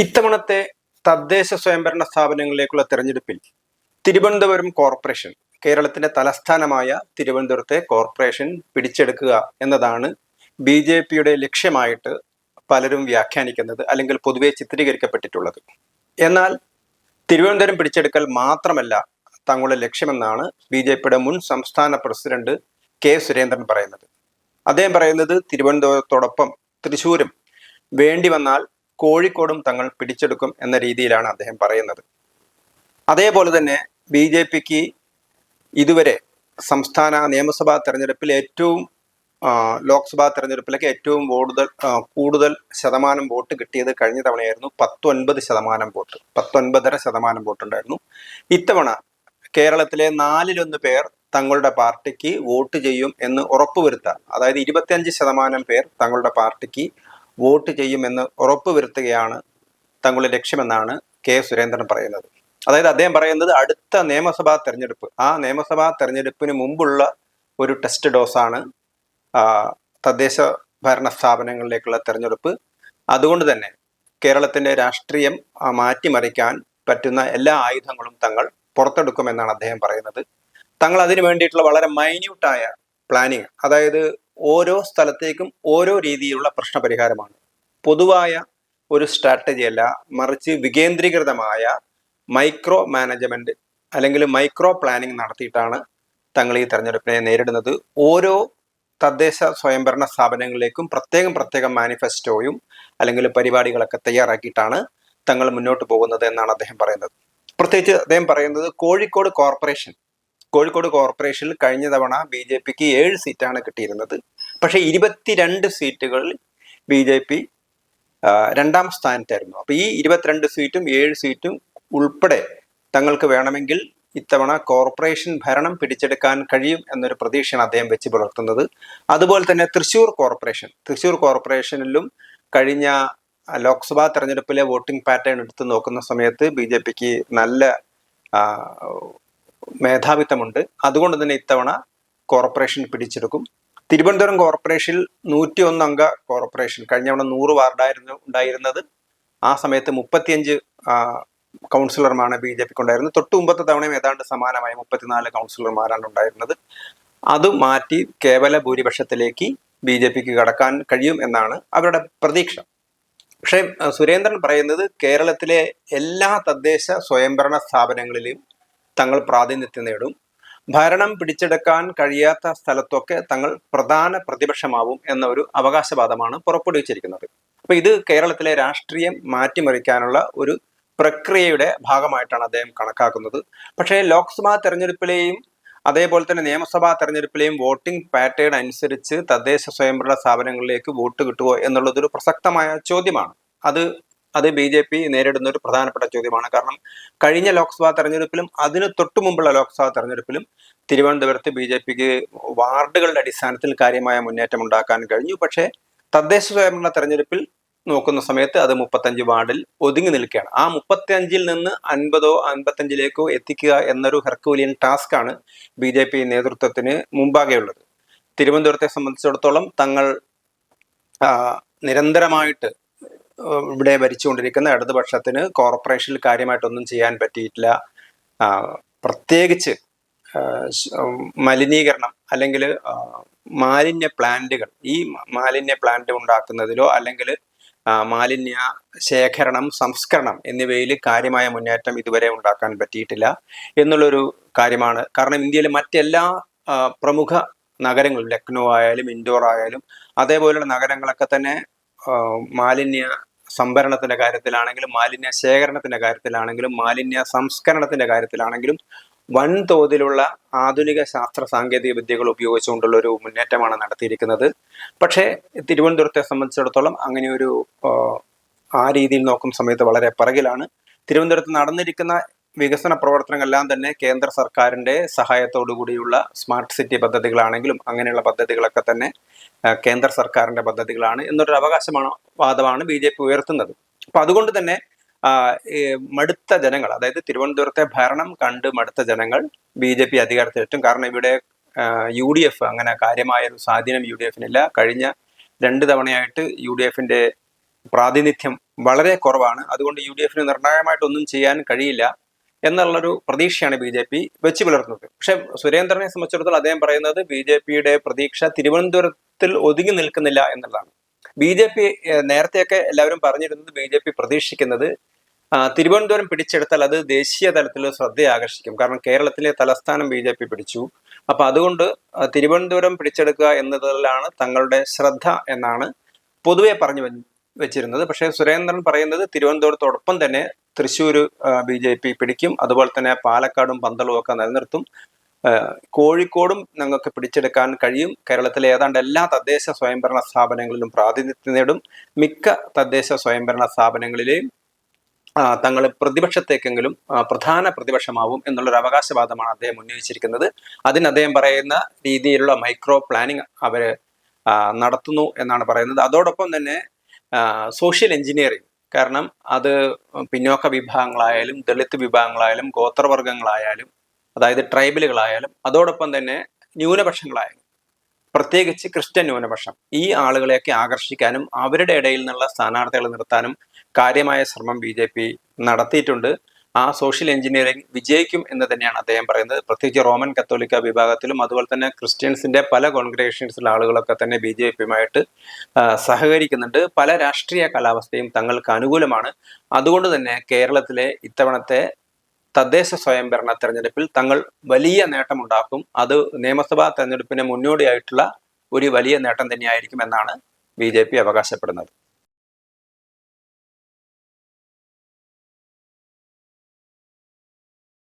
ഇത്തവണത്തെ തദ്ദേശ സ്വയംഭരണ സ്ഥാപനങ്ങളിലേക്കുള്ള തെരഞ്ഞെടുപ്പിൽ തിരുവനന്തപുരം കോർപ്പറേഷൻ കേരളത്തിന്റെ തലസ്ഥാനമായ തിരുവനന്തപുരത്തെ കോർപ്പറേഷൻ പിടിച്ചെടുക്കുക എന്നതാണ് ബി ജെ പിയുടെ ലക്ഷ്യമായിട്ട് പലരും വ്യാഖ്യാനിക്കുന്നത് അല്ലെങ്കിൽ പൊതുവെ ചിത്രീകരിക്കപ്പെട്ടിട്ടുള്ളത്. എന്നാൽ തിരുവനന്തപുരം പിടിച്ചെടുക്കൽ മാത്രമല്ല തങ്ങളുടെ ലക്ഷ്യമെന്നാണ് ബി ജെ പിയുടെ മുൻ സംസ്ഥാന പ്രസിഡന്റ് കെ സുരേന്ദ്രൻ പറയുന്നത്. അദ്ദേഹം പറയുന്നത് തിരുവനന്തപുരത്തോടൊപ്പം തൃശ്ശൂരും വേണ്ടി വന്നാൽ കോഴിക്കോടും തങ്ങൾ പിടിച്ചെടുക്കും എന്ന രീതിയിലാണ് അദ്ദേഹം പറയുന്നത്. അതേപോലെ തന്നെ ബി ജെ പിക്ക് ഇതുവരെ സംസ്ഥാന നിയമസഭാ തെരഞ്ഞെടുപ്പിൽ ഏറ്റവും ലോക്സഭാ തെരഞ്ഞെടുപ്പിലേക്ക് ഏറ്റവും കൂടുതൽ കൂടുതൽ ശതമാനം വോട്ട് കിട്ടിയത് കഴിഞ്ഞ തവണയായിരുന്നു പത്തൊൻപത് ശതമാനം വോട്ട്. പത്തൊൻപതര ശതമാനം വോട്ട് ഉണ്ടായിരുന്നു ഇത്തവണ കേരളത്തിലെ നാലിലൊന്ന് പേർ തങ്ങളുടെ പാർട്ടിക്ക് വോട്ട് ചെയ്യും എന്ന് ഉറപ്പുവരുത്താൻ അതായത് ഇരുപത്തിയഞ്ച് ശതമാനം പേർ തങ്ങളുടെ പാർട്ടിക്ക് വോട്ട് ചെയ്യുമെന്ന് ഉറപ്പുവരുത്തുകയാണ് തങ്ങളുടെ ലക്ഷ്യമെന്നാണ് കെ സുരേന്ദ്രൻ പറയുന്നത്. അതായത് അദ്ദേഹം പറയുന്നത് അടുത്ത നിയമസഭാ തെരഞ്ഞെടുപ്പ്. ആ നിയമസഭാ തെരഞ്ഞെടുപ്പിന് മുമ്പുള്ള ഒരു ടെസ്റ്റ് ഡോസാണ് തദ്ദേശ ഭരണ സ്ഥാപനങ്ങളിലേക്കുള്ള തെരഞ്ഞെടുപ്പ്. അതുകൊണ്ട് തന്നെ കേരളത്തിന്റെ രാഷ്ട്രീയം മാറ്റിമറിക്കാൻ പറ്റുന്ന എല്ലാ ആയുധങ്ങളും തങ്ങൾ പുറത്തെടുക്കുമെന്നാണ് അദ്ദേഹം പറയുന്നത്. തങ്ങൾ അതിനു വേണ്ടിയിട്ടുള്ള വളരെ മൈന്യൂട്ടായ പ്ലാനിങ് അതായത് ഓരോ സ്ഥലത്തേക്കും ഓരോ രീതിയിലുള്ള പ്രശ്നപരിഹാരമാണ്. പൊതുവായ ഒരു സ്ട്രാറ്റജി അല്ല മറിച്ച് വികേന്ദ്രീകൃതമായ മൈക്രോ മാനേജ്മെന്റ് അല്ലെങ്കിൽ മൈക്രോ പ്ലാനിംഗ് നടത്തിയിട്ടാണ് തങ്ങൾ ഈ തെരഞ്ഞെടുപ്പിനെ നേരിടുന്നത്. ഓരോ തദ്ദേശ സ്വയംഭരണ സ്ഥാപനങ്ങളിലേക്കും പ്രത്യേകം പ്രത്യേകം മാനിഫെസ്റ്റോയും അല്ലെങ്കിൽ പരിപാടികളൊക്കെ തയ്യാറാക്കിയിട്ടാണ് തങ്ങൾ മുന്നോട്ട് പോകുന്നത് എന്നാണ് അദ്ദേഹം പറയുന്നത്. പ്രത്യേകിച്ച് അദ്ദേഹം പറയുന്നത് കോഴിക്കോട് കോർപ്പറേഷൻ. കോഴിക്കോട് കോർപ്പറേഷനിൽ കഴിഞ്ഞ തവണ ബി ജെ പിക്ക് ഏഴ് സീറ്റാണ് കിട്ടിയിരുന്നത്. പക്ഷേ ഇരുപത്തിരണ്ട് സീറ്റുകളിൽ ബി ജെ പി രണ്ടാം സ്ഥാനത്തായിരുന്നു. അപ്പൊ ഈ ഇരുപത്തിരണ്ട് സീറ്റും ഏഴ് സീറ്റും ഉൾപ്പെടെ തങ്ങൾക്ക് വേണമെങ്കിൽ ഇത്തവണ കോർപ്പറേഷൻ ഭരണം പിടിച്ചെടുക്കാൻ കഴിയും എന്നൊരു പ്രതീക്ഷയാണ് അദ്ദേഹം വെച്ച് പുലർത്തുന്നത്. അതുപോലെ തന്നെ തൃശൂർ കോർപ്പറേഷൻ. തൃശൂർ കോർപ്പറേഷനിലും കഴിഞ്ഞ ലോക്സഭാ തെരഞ്ഞെടുപ്പിലെ വോട്ടിംഗ് പാറ്റേൺ എടുത്ത് നോക്കുന്ന സമയത്ത് ബി ജെ പിക്ക് നല്ല മേധാവിത്വമുണ്ട്. അതുകൊണ്ട് തന്നെ ഇത്തവണ കോർപ്പറേഷൻ പിടിച്ചെടുക്കും. തിരുവനന്തപുരം കോർപ്പറേഷനിൽ നൂറ്റി ഒന്ന് അംഗ കോർപ്പറേഷൻ കഴിഞ്ഞ അവിടെ നൂറ് വാർഡായിരുന്നു ഉണ്ടായിരുന്നത്. ആ സമയത്ത് മുപ്പത്തിയഞ്ച് കൗൺസിലർമാരാണ് ബി ജെ പിക്ക് ഉണ്ടായിരുന്നത് തൊട്ട് മുമ്പത്തെ തവണയും ഏതാണ്ട് സമാനമായ മുപ്പത്തിനാല് കൗൺസിലർമാരാണ് ഉണ്ടായിരുന്നത്. അത് മാറ്റി കേവല ഭൂരിപക്ഷത്തിലേക്ക് ബി ജെ പിക്ക് കടക്കാൻ കഴിയും എന്നാണ് അവരുടെ പ്രതീക്ഷ. പക്ഷേ സുരേന്ദ്രൻ പറയുന്നത് കേരളത്തിലെ എല്ലാ തദ്ദേശ സ്വയംഭരണ സ്ഥാപനങ്ങളിലും തങ്ങൾ പ്രാതിനിധ്യം നേടും. ഭരണം പിടിച്ചെടുക്കാൻ കഴിയാത്ത സ്ഥലത്തൊക്കെ തങ്ങൾ പ്രധാന പ്രതിപക്ഷമാവും എന്ന ഒരു അവകാശവാദമാണ് പുറപ്പെടുവിച്ചിരിക്കുന്നത്. അപ്പൊ ഇത് കേരളത്തിലെ രാഷ്ട്രീയം മാറ്റിമറിക്കാനുള്ള ഒരു പ്രക്രിയയുടെ ഭാഗമായിട്ടാണ് അദ്ദേഹം കണക്കാക്കുന്നത്. പക്ഷേ ലോക്സഭാ തെരഞ്ഞെടുപ്പിലെയും അതേപോലെ തന്നെ നിയമസഭാ തെരഞ്ഞെടുപ്പിലെയും വോട്ടിംഗ് പാറ്റേൺ അനുസരിച്ച് തദ്ദേശ സ്വയംഭരണ സ്ഥാപനങ്ങളിലേക്ക് വോട്ട് കിട്ടുമോ എന്നുള്ളതൊരു പ്രസക്തമായ ചോദ്യമാണ്. അത് അത് ബി ജെ പി നേരിടുന്ന ഒരു പ്രധാനപ്പെട്ട ചോദ്യമാണ്. കാരണം കഴിഞ്ഞ ലോക്സഭാ തെരഞ്ഞെടുപ്പിലും അതിന് തൊട്ടു മുമ്പുള്ള ലോക്സഭാ തെരഞ്ഞെടുപ്പിലും തിരുവനന്തപുരത്ത് ബി ജെ പിക്ക് വാർഡുകളുടെ അടിസ്ഥാനത്തിൽ കാര്യമായ മുന്നേറ്റം ഉണ്ടാക്കാൻ കഴിഞ്ഞു. പക്ഷേ തദ്ദേശ സ്വയംഭരണ തെരഞ്ഞെടുപ്പിൽ നോക്കുന്ന സമയത്ത് അത് മുപ്പത്തഞ്ച് വാർഡിൽ ഒതുങ്ങി നിൽക്കുകയാണ്. ആ മുപ്പത്തിയഞ്ചിൽ നിന്ന് അൻപതോ അൻപത്തഞ്ചിലേക്കോ എത്തിക്കുക എന്നൊരു ഹെർക്കൂലിയൻ ടാസ്ക് ആണ് ബി ജെ പി നേതൃത്വത്തിന് മുമ്പാകെയുള്ളത് തിരുവനന്തപുരത്തെ സംബന്ധിച്ചിടത്തോളം തങ്ങൾ നിരന്തരമായിട്ട് ഇവിടെ ഭരിച്ചുകൊണ്ടിരിക്കുന്ന ഇടതുപക്ഷത്തിന് കോർപ്പറേഷനിൽ കാര്യമായിട്ടൊന്നും ചെയ്യാൻ പറ്റിയിട്ടില്ല. പ്രത്യേകിച്ച് മലിനീകരണം അല്ലെങ്കിൽ മാലിന്യ പ്ലാന്റുകൾ ഈ മാലിന്യ പ്ലാന്റ് ഉണ്ടാക്കുന്നതിലോ അല്ലെങ്കിൽ മാലിന്യ ശേഖരണം സംസ്കരണം എന്നിവയിൽ കാര്യമായ മുന്നേറ്റം ഇതുവരെ ഉണ്ടാക്കാൻ പറ്റിയിട്ടില്ല എന്നുള്ളൊരു കാര്യമാണ്. കാരണം ഇന്ത്യയിലെ മറ്റെല്ലാ പ്രമുഖ നഗരങ്ങളും ലക്നൗ ആയാലും ഇൻഡോർ ആയാലും അതേപോലെയുള്ള നഗരങ്ങളൊക്കെ തന്നെ മാലിന്യ സംഭരണത്തിന്റെ കാര്യത്തിലാണെങ്കിലും മാലിന്യ ശേഖരണത്തിന്റെ കാര്യത്തിലാണെങ്കിലും മാലിന്യ സംസ്കരണത്തിന്റെ കാര്യത്തിലാണെങ്കിലും വൻതോതിലുള്ള ആധുനിക ശാസ്ത്ര സാങ്കേതിക വിദ്യകൾ ഉപയോഗിച്ചുകൊണ്ടുള്ള ഒരു മുന്നേറ്റമാണ് നടത്തിയിരിക്കുന്നത്. പക്ഷേ തിരുവനന്തപുരത്തെ സംബന്ധിച്ചിടത്തോളം അങ്ങനെ ഒരു ആ, രീതിയിൽ നോക്കുന്ന സമയത്ത് വളരെ പിറകിലാണ്. തിരുവനന്തപുരത്ത് നടന്നിരിക്കുന്ന വികസന പ്രവർത്തനങ്ങളെല്ലാം തന്നെ കേന്ദ്ര സഹായത്തോടു കൂടിയുള്ള സ്മാർട്ട് സിറ്റി പദ്ധതികളാണെങ്കിലും അങ്ങനെയുള്ള പദ്ധതികളൊക്കെ തന്നെ കേന്ദ്ര സർക്കാരിന്റെ പദ്ധതികളാണ് എന്നൊരു അവകാശമാണ് വാദമാണ് ബി ജെ പി ഉയർത്തുന്നത്. അപ്പൊ അതുകൊണ്ട് തന്നെ മടുത്ത ജനങ്ങൾ അതായത് തിരുവനന്തപുരത്തെ ഭരണം കണ്ട് മടുത്ത ജനങ്ങൾ ബി ജെ പി അധികാരത്തിലെത്തും കാരണം ഇവിടെ യു ഡി എഫ് അങ്ങനെ കാര്യമായ ഒരു സ്വാധീനം യു ഡി എഫിനില്ല. കഴിഞ്ഞ രണ്ട് തവണയായിട്ട് യു ഡി എഫിന്റെ പ്രാതിനിധ്യം വളരെ കുറവാണ്. അതുകൊണ്ട് യു ഡി എഫിന് നിർണായകമായിട്ടൊന്നും ചെയ്യാൻ കഴിയില്ല. എന്നുള്ളൊരു പ്രതീക്ഷയാണ് ബി ജെ പി വെച്ച് പുലർത്തുന്നത്. പക്ഷെ സുരേന്ദ്രനെ സംബന്ധിച്ചിടത്തോളം അദ്ദേഹം പറയുന്നത് ബി ജെ പിയുടെ പ്രതീക്ഷ തിരുവനന്തപുരത്തിൽ ഒതുങ്ങി നിൽക്കുന്നില്ല എന്നുള്ളതാണ്. ബി ജെ പി നേരത്തെയൊക്കെ എല്ലാവരും പറഞ്ഞിരുന്നത് ബി ജെ പി പ്രതീക്ഷിക്കുന്നത് തിരുവനന്തപുരം പിടിച്ചെടുത്താൽ അത് ദേശീയ തലത്തിൽ ശ്രദ്ധ ആകർഷിക്കും കാരണം കേരളത്തിലെ തലസ്ഥാനം ബി ജെ പി പിടിച്ചു. അപ്പൊ അതുകൊണ്ട് തിരുവനന്തപുരം പിടിച്ചെടുക്കുക എന്നതിലാണ് തങ്ങളുടെ ശ്രദ്ധ എന്നാണ് പൊതുവെ പറഞ്ഞു വെച്ചിരുന്നത്. പക്ഷേ സുരേന്ദ്രൻ പറയുന്നത് തിരുവനന്തപുരത്തോടൊപ്പം തന്നെ തൃശ്ശൂർ ബി ജെ പി പിടിക്കും. അതുപോലെ തന്നെ പാലക്കാടും പന്തളവും ഒക്കെ നിലനിർത്തും. കോഴിക്കോടും ഞങ്ങൾക്ക് പിടിച്ചെടുക്കാൻ കഴിയും. കേരളത്തിലെ ഏതാണ്ട് എല്ലാ തദ്ദേശ സ്വയംഭരണ സ്ഥാപനങ്ങളിലും പ്രാതിനിധ്യം നേടും. മിക്ക തദ്ദേശ സ്വയംഭരണ സ്ഥാപനങ്ങളിലെയും തങ്ങൾ പ്രതിപക്ഷത്തേക്കെങ്കിലും പ്രധാന പ്രതിപക്ഷമാവും എന്നുള്ളൊരു അവകാശവാദമാണ് അദ്ദേഹം ഉന്നയിച്ചിരിക്കുന്നത്. അതിന് അദ്ദേഹം പറയുന്ന രീതിയിലുള്ള മൈക്രോ പ്ലാനിങ് അവർ നടത്തുന്നു എന്നാണ് പറയുന്നത്. അതോടൊപ്പം തന്നെ സോഷ്യൽ എഞ്ചിനീയറിംഗ് കാരണം അത് പിന്നോക്ക വിഭാഗങ്ങളായാലും ദളിത് വിഭാഗങ്ങളായാലും ഗോത്രവർഗങ്ങളായാലും അതായത് ട്രൈബലുകളായാലും അതോടൊപ്പം തന്നെ ന്യൂനപക്ഷങ്ങളായാലും പ്രത്യേകിച്ച് ക്രിസ്ത്യൻ ന്യൂനപക്ഷം ഈ ആളുകളെയൊക്കെ ആകർഷിക്കാനും അവരുടെ ഇടയിൽ നിന്നുള്ള സ്ഥാനാർത്ഥികളെ നിർത്താനും കാര്യമായ ശ്രമം ബി ജെ പി നടത്തിയിട്ടുണ്ട്. ആ സോഷ്യൽ എഞ്ചിനീയറിംഗ് വിജയിക്കും എന്ന് തന്നെയാണ് അദ്ദേഹം പറയുന്നത്. പ്രത്യേകിച്ച് റോമൻ കത്തോലിക്ക വിഭാഗത്തിലും അതുപോലെ തന്നെ ക്രിസ്ത്യൻസിന്റെ പല കോൺഗ്രേഷൻസിലെ ആളുകളൊക്കെ തന്നെ ബി ജെ പിയുമായിട്ട് സഹകരിക്കുന്നുണ്ട്. പല രാഷ്ട്രീയ കാലാവസ്ഥയും തങ്ങൾക്ക് അനുകൂലമാണ്. അതുകൊണ്ട് തന്നെ കേരളത്തിലെ ഇത്തവണത്തെ തദ്ദേശ സ്വയംഭരണ തെരഞ്ഞെടുപ്പിൽ തങ്ങൾ വലിയ നേട്ടമുണ്ടാക്കും. അത് നിയമസഭാ തെരഞ്ഞെടുപ്പിന് മുന്നോടിയായിട്ടുള്ള ഒരു വലിയ നേട്ടം തന്നെയായിരിക്കും എന്നാണ് ബി അവകാശപ്പെടുന്നത്.